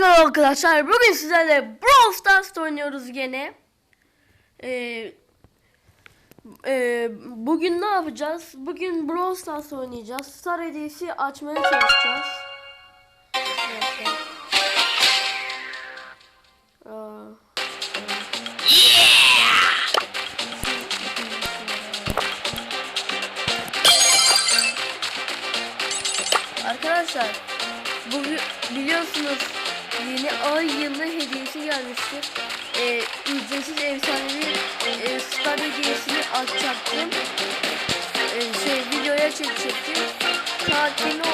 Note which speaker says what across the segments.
Speaker 1: merhaba arkadaşlar. Bugün sizlerle Brawl Stars oynuyoruz gene. Ee, e, bugün ne yapacağız? Bugün Brawl Stars oynayacağız. Star hediyesi açmaya çalışacağız. Evet. Arkadaşlar bu biliyorsunuz yeni ay yılı hediyesi gelmiştir. Ee, ücretsiz efsanevi e, star hediyesini açacaktım. Ee, şey videoya çekecektim. Saat ne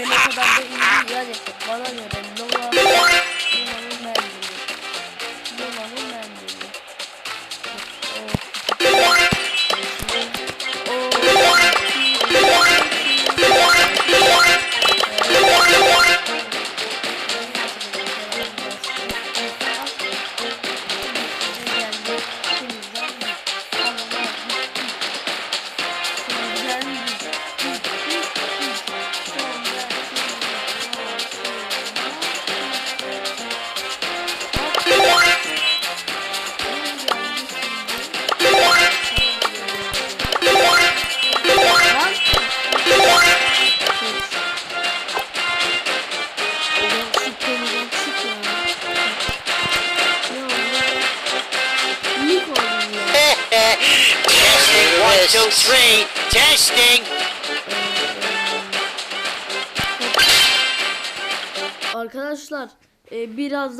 Speaker 2: done.
Speaker 1: sene kadar da iyi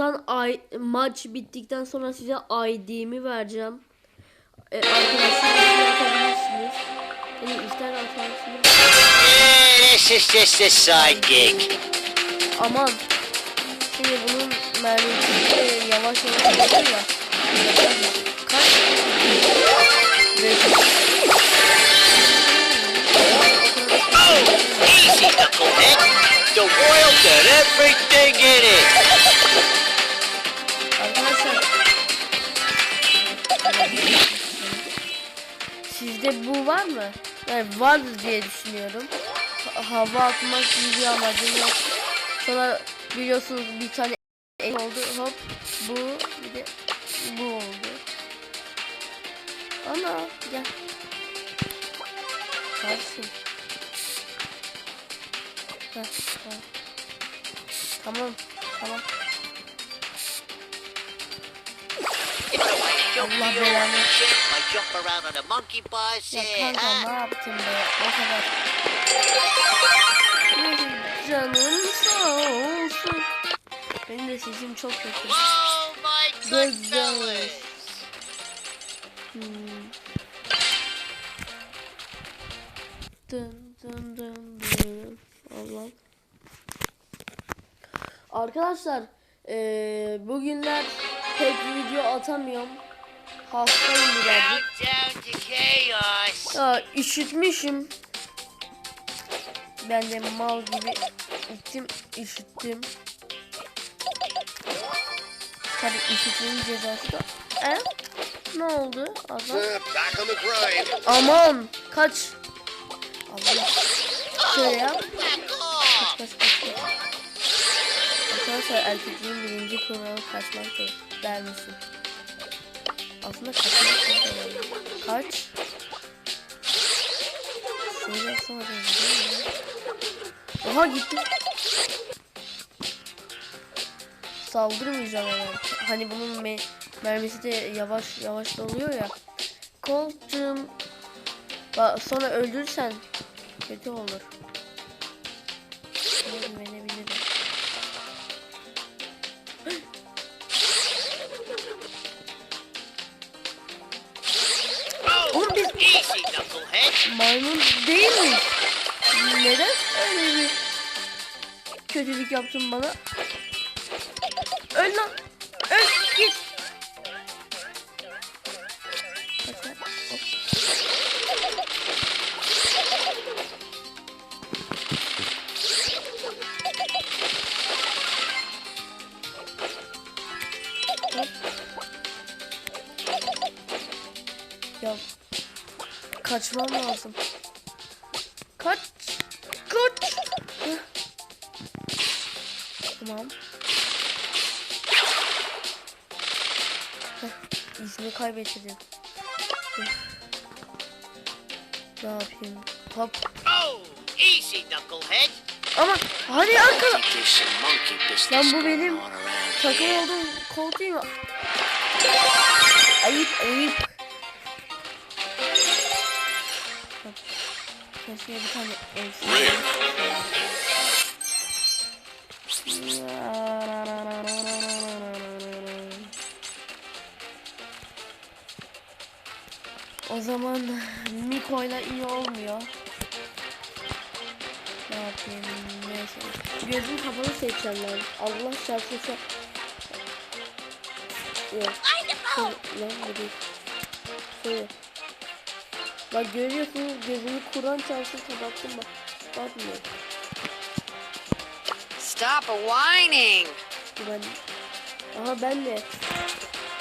Speaker 1: birazdan ay, maç bittikten sonra size ID'mi vereceğim. E, arkadaşlar atabilirsiniz. Yani ister atarsınız.
Speaker 3: Yeah, this is just a side gig.
Speaker 1: Aman. Şimdi bunun mermisi yavaş yavaş gidiyor ya. Kaç? Beş.
Speaker 3: Oh, easy, knucklehead. The world got everything in it.
Speaker 1: Sizde bu var mı? Yani vardır diye düşünüyorum. Ha- hava atmak gibi bir amacım yok. Sonra biliyorsunuz bir tane el oldu. Hop bu bir de bu oldu. Ana gel. Karşı. Heh, tamam. Tamam. Allah belanı.
Speaker 3: on a monkey bus.
Speaker 1: Ya kanka
Speaker 3: huh?
Speaker 1: ne yaptın be? O kadar. Canım sağ olsun. Benim de sesim çok kötü.
Speaker 3: Oh my good
Speaker 1: Good
Speaker 3: fellas.
Speaker 1: Hmm. Dın dın dın dın. Allah. Arkadaşlar eee bugünler pek video atamıyorum. Hastayım birazcık.
Speaker 3: Countdown to chaos.
Speaker 1: Ya üşütmüşüm. Ben de mal gibi içtim, üşüttüm. Tabii üşütmenin cezası da. E? Ne oldu? Adam? Aman! Kaç! Allah. Şöyle yap. Kaç kaç kaç. kaç. Arkadaşlar erkekliğin birinci kuralı kaçmaktır der misin? Aslında kaçmak çok önemli. Kaç. Şöyle yapsam? Oha gitti. Saldırmayacağım hemen. Hani bunun me mermisi de yavaş yavaş doluyor ya. Koltuğum sonra öldürürsen kötü olur. Kötülük yaptın bana? Öl lan. Öl git. Ya kaçmam lazım. Tamam. Heh, izini kaybettim. Ne yapayım? Hop.
Speaker 3: Oh, easy, knucklehead.
Speaker 1: Ama hadi arkada.
Speaker 3: There's some monkey business
Speaker 1: Lan bu benim takım olduğum kol değil mi? Ayıp ayıp. Keşke bir tane elbise. O zaman Miko'yla iyi olmuyor. Ne yapayım? Neyse. Gözüm kapalı seçeceğim ben. Allah şarkısı. Yok. Lan bu değil. Şöyle. Bak görüyorsunuz gözümü Kur'an çarşı kapattım bak. Bakmıyor.
Speaker 4: Stop whining.
Speaker 1: Ben... Aha ben de.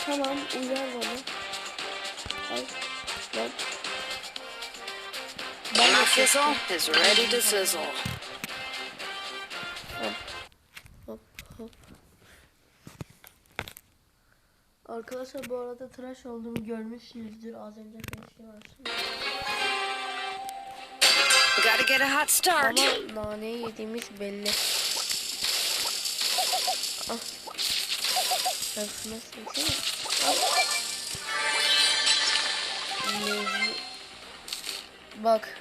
Speaker 1: Tamam uyar bana. Al. Lan. Ben
Speaker 4: My fizzle is ready to sizzle.
Speaker 1: Hop hop hop. Arkadaşlar bu arada tıraş olduğumu görmüşsünüzdür. Az önce keşke varsın.
Speaker 4: Gotta get a hot start.
Speaker 1: Ama naneyi yediğimiz belli. Bak.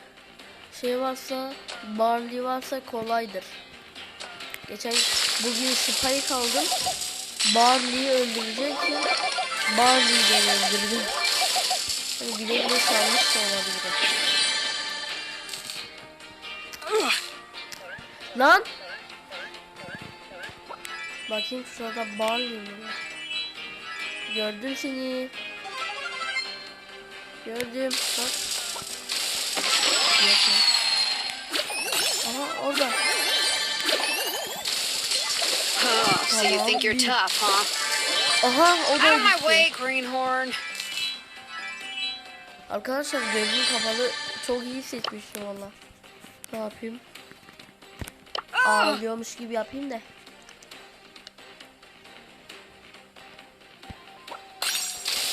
Speaker 1: Şey varsa, barley varsa kolaydır. Geçen bugün Spike aldım. Barley'i öldürecektim. Barley'i de öldürdüm. Hani bile bile salmış da olabilirim. Lan! Bakayım şurada Barley mi var? Gördüm seni. Gördüm. Bak. Aha orada.
Speaker 4: Huh, so you think you're tough, huh?
Speaker 1: Aha o da
Speaker 4: Out of my
Speaker 1: gitti.
Speaker 4: way, Greenhorn.
Speaker 1: Arkadaşlar gözüm kapalı çok iyi seçmişim valla. Ne yapayım? Ağlıyormuş gibi yapayım da.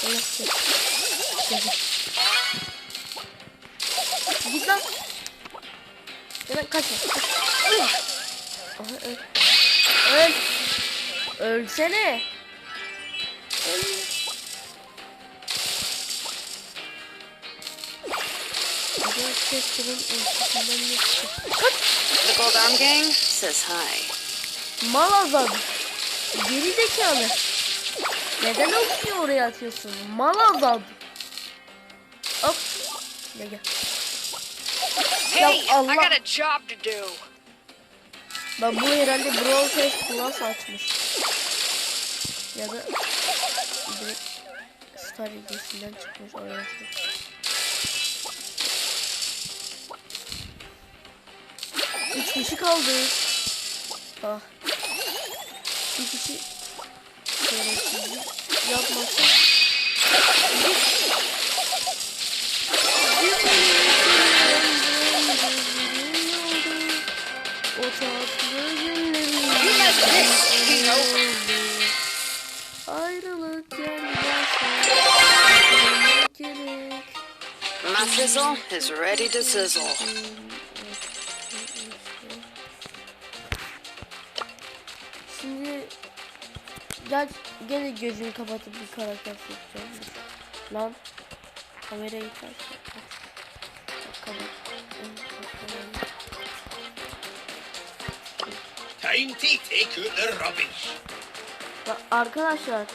Speaker 1: Gel. Git lan. Hemen kaçma. kaç. Aha, öl. Öl. Ölsene. Öl.
Speaker 4: The Gold Gang says hi.
Speaker 1: Mal azad. Geri zekalı. Neden okçuyu oraya atıyorsun? Mal azad. Hop. Gel gel.
Speaker 4: Hey, I
Speaker 1: Allah.
Speaker 4: got a job to do.
Speaker 1: Bak bu herhalde Brawl Pass Plus açmış. Ya da direkt Star Hediyesi'nden çıkmış oraya. Üç kişi kaldı. Ah. Bir kişi gereksizlik yapmasa. O tatlı günlerin
Speaker 4: You missed this, Hero.
Speaker 1: Ayrılık gelmezse Ayrılık gerek
Speaker 4: My fizzle is ready to sizzle.
Speaker 1: Gel gene gözümü kapatıp bir karakter seçeceğim. Lan kamerayı ters.
Speaker 2: Time to take the rubbish.
Speaker 1: Arkadaşlar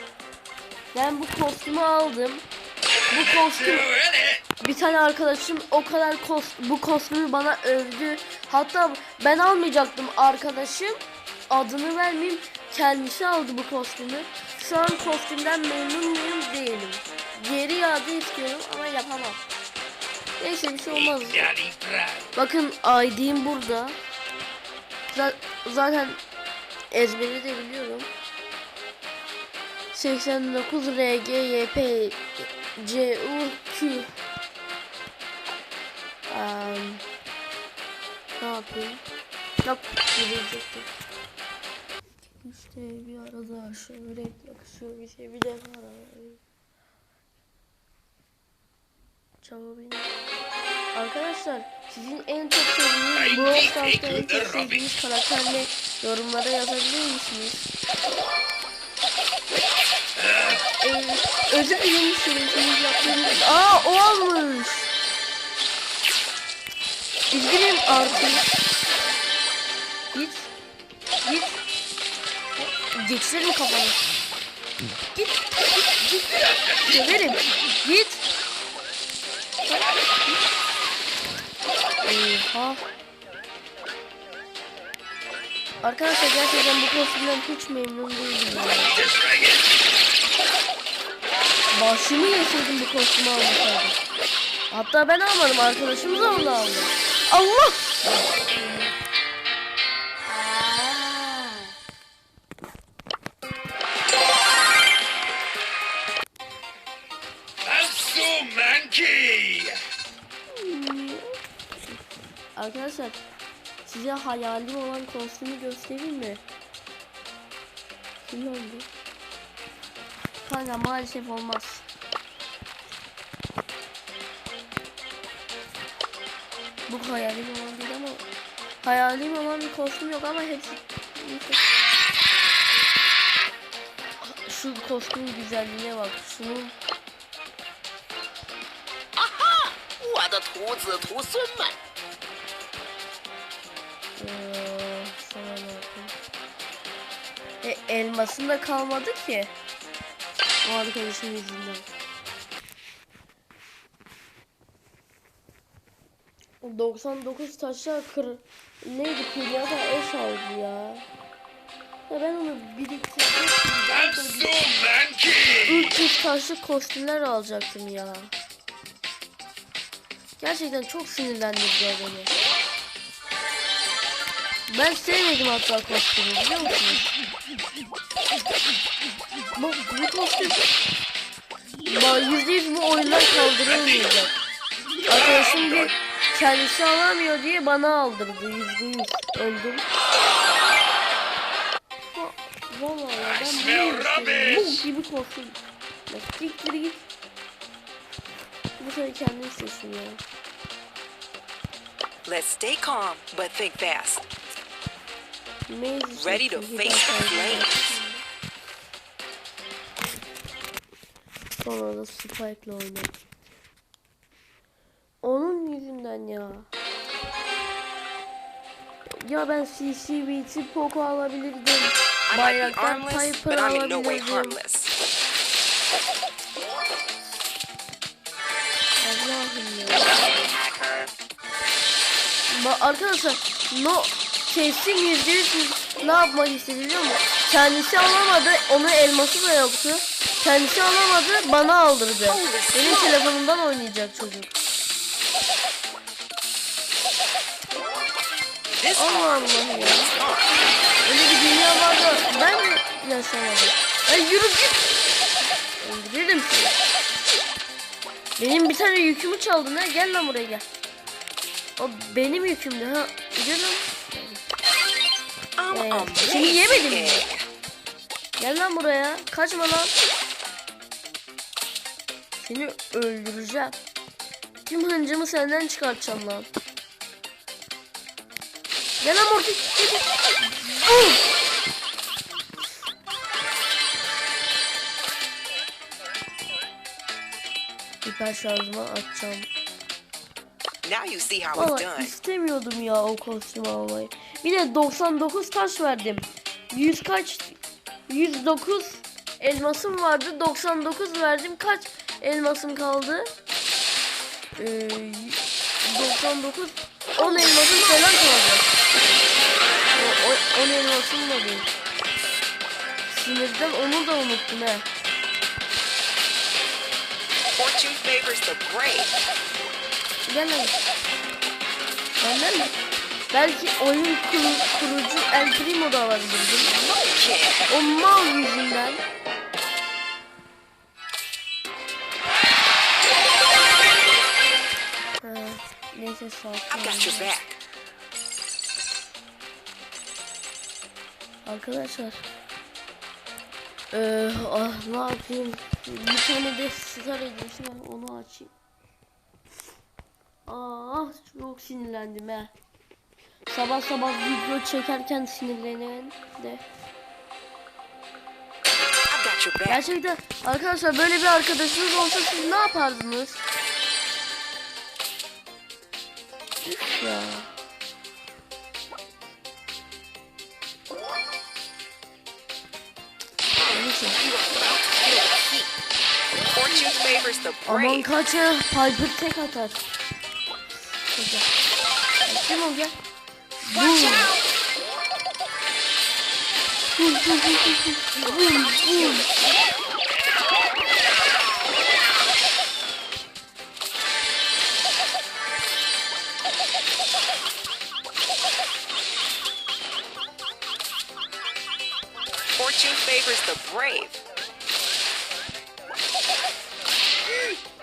Speaker 1: ben bu kostümü aldım. Bu kostüm bir tane arkadaşım o kadar kost bu kostümü bana övdü. Hatta ben almayacaktım arkadaşım adını vermeyeyim kendisi aldı bu kostümü. Şu an kostümden memnun muyum değilim. Geri iade istiyorum ama yapamam. Neyse bir şey olmaz. Bakın ID'm burada. Z- zaten ezberi de biliyorum. 89 RG YP CU Q Em, Ne yapayım? Yok girecektim. İşte bir arada şöyle yakışıyor bir şey bir de var. Çaba benim. Arkadaşlar sizin en çok sevdiğiniz Brawl Stars'ta en çok sevdiğiniz karakter ne? Yorumlara yazabilir misiniz? Ee, özür dilerim söyleşiniz yaptığınız. Aa o almış. Üzgünüm artık. Geçirelim kafanı. Git. Git. Git. Oha. Arkadaşlar gerçekten bu kostümden hiç memnun değilim. Başımı yeseydim bu kostümü almasaydım. Hatta ben almadım arkadaşım zorla aldı. Allah! Arkadaşlar size hayalim olan kostümü göstereyim mi? Kim oldu? Kanka maalesef olmaz. Bu hayalim olan değil ama hayalim olan bir kostüm yok ama hepsi neyse. Şu kostümün güzelliğine bak. Şunun
Speaker 3: 我的徒子徒孙们，
Speaker 1: elmasın da kalmadı ki. O arkadaşın yüzünden. O 99 taşla kır... Neydi Pilyata eş aldı ya. Ya ben onu biriktirdim. 300 taşlı kostümler alacaktım ya. Gerçekten çok sinirlendirdi beni. Ben sevmedim hatta kostümü biliyor musunuz? Bak bu kostüm Bak yüzde yüz bu oyundan kaldırılmayacak. Arkadaşım bir kendisi alamıyor diye bana aldırdı yüzde yüz. Öldüm. Va- Vallahi ben bunu. Bu gibi kostüm. Ya siktir git. Bu sefer kendin seçin ya.
Speaker 4: Let's stay calm, but think fast. Ready to face the flames.
Speaker 1: Sonra da Spike'la oynadım. Onun yüzünden ya. Ya ben CCBT Poco alabilirdim.
Speaker 4: I might be
Speaker 1: Bayraktar
Speaker 4: armless,
Speaker 1: Piper
Speaker 4: but I'm in no way
Speaker 1: alabilirdim. Allah'ım ya. Ba arkadaşlar no kesin yüzde yüz ne yapmak istedi biliyor musun? Kendisi alamadı, onun elması da yoktu. Kendisi alamadı, bana aldırdı. Benim telefonumdan oynayacak çocuk. Allah Allah ya. Öyle bir dünya var da ben yaşamadım? Ay yürü git. Öldürürüm seni. Benim bir tane yükümü çaldın ha. Gel lan buraya gel. O benim yükümdü ha. Gel lan. Ee,
Speaker 4: a
Speaker 1: seni yemedim mi?
Speaker 4: egg.
Speaker 1: Gel lan buraya. Kaçma lan. Seni öldüreceğim. Tüm hıncımı senden çıkartacağım lan. Gel lan Morty. Hiper şarjıma atacağım.
Speaker 4: Now you see how it's done.
Speaker 1: istemiyordum ya o kostümü almayı. Bir de 99 taş verdim. 100 kaç? 109 elmasım vardı. 99 verdim. Kaç elmasım kaldı? Ee, 99 10 elmasım falan kaldı. O, o, 10 elmasım da değil. Sinirden onu da unuttum he.
Speaker 4: Fortune favors the brave.
Speaker 1: Gel lan. Benden mi? Belki oyun kuru, kurucu El Primo da alabilirdim. O mal yüzünden. Ha, neyse sakin. Arkadaşlar. Ee, ah, ne yapayım? Bir tane de Star Edition var onu açayım. Ah çok sinirlendim he. Sabah sabah video çekerken sinirlenen de. Gerçekten arkadaşlar böyle bir arkadaşınız olsa siz ne yapardınız? Ya. Aman kaça Piper tek atar. Kim o gel?
Speaker 4: Watch out!
Speaker 1: Vur, vur, vur, vur, vur. Vur, vur.
Speaker 4: Fortune favors the brave.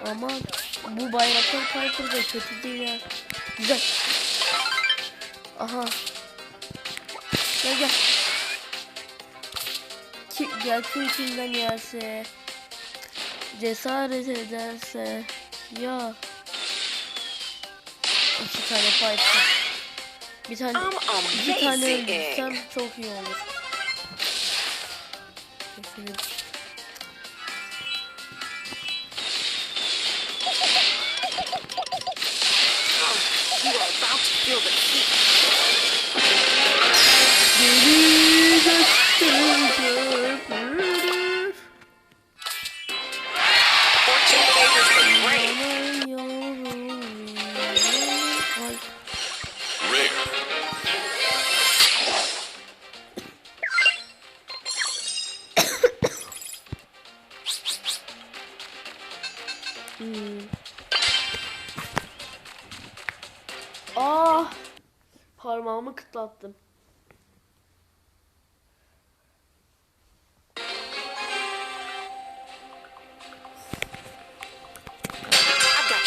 Speaker 1: Aman bu bayraktar Piper da kötü değil ya. Güzel. Aha. Gel gel. Ki, gelsin kimden yerse. Cesaret ederse. Ya. İki tane Piper. Bir tane, iki tane öldürsem çok iyi olur. Kesinlikle.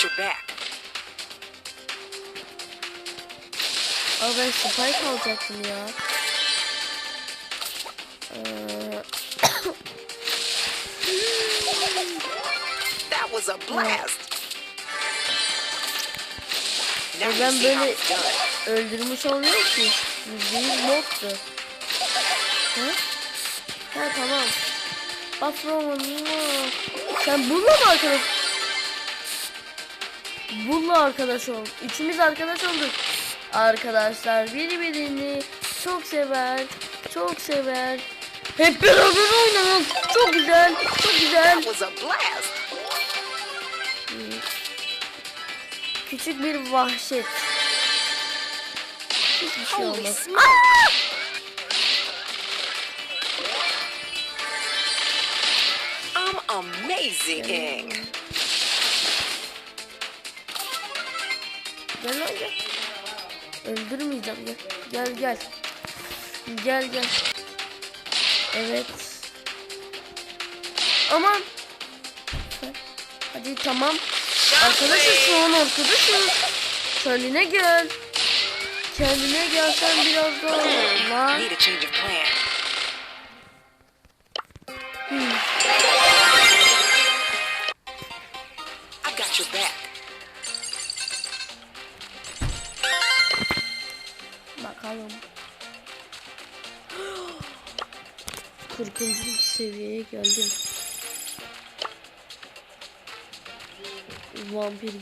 Speaker 4: Got your back.
Speaker 1: Aa ben spike alacaktım ya. Ee,
Speaker 4: That was a blast. Now you
Speaker 1: ben
Speaker 4: see how
Speaker 1: böyle
Speaker 4: it's done.
Speaker 1: öldürmüş olmuyor ki. Yüzdeyi boktu. Ha? Ha tamam. Patron Sen bununla mı arkadaş? Bununla arkadaş ol. Üçümüz arkadaş olduk. Arkadaşlar birbirini çok sever. Çok sever. Hep beraber oynayalım. Çok güzel. Çok güzel. Küçük bir vahşet. Hiçbir şey olmaz.
Speaker 4: smoke. I'm amazing.
Speaker 1: Gel lan gel. Öldürmeyeceğim gel. Gel gel. Gel gel. Evet. Aman. Hadi tamam. Arkadaşız son arkadaşız. Kendine gel. Kendine gelsen biraz daha lan.
Speaker 4: Need a change of plan.
Speaker 1: 40. seviyeye geldim. Vampir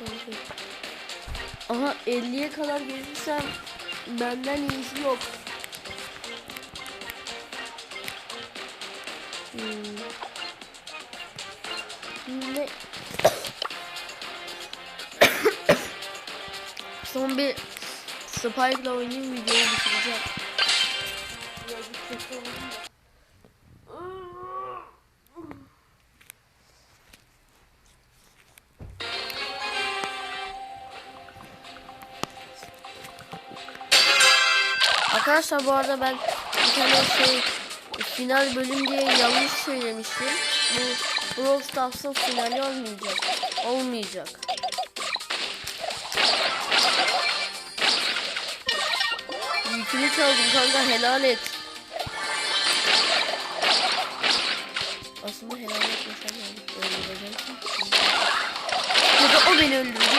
Speaker 1: vampir. Aha 50'ye kadar gelirsem benden iyisi yok. Hmm. Ne? Son bir Spike'la oynayayım videoyu bitireceğim. Arkadaşlar bu arada ben bir tane şey final bölüm diye yanlış söylemiştim. Bu Brawl Stars'ın finali olmayacak. Olmayacak. Yükünü çaldım kanka helal et. Aslında helal etmesem öldüreceğim. Ya da o beni öldürecek.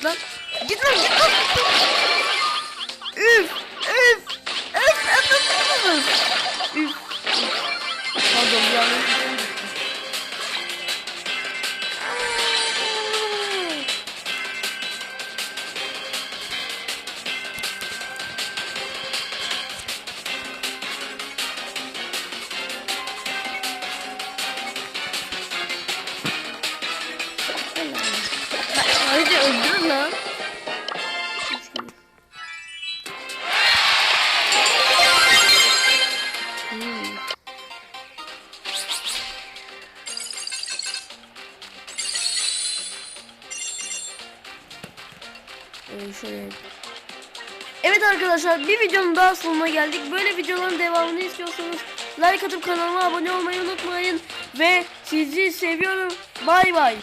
Speaker 1: Git lan. Git lan git lan. Bir videonun daha sonuna geldik. Böyle videoların devamını istiyorsanız like atıp kanalıma abone olmayı unutmayın. Ve sizi seviyorum. Bay bay.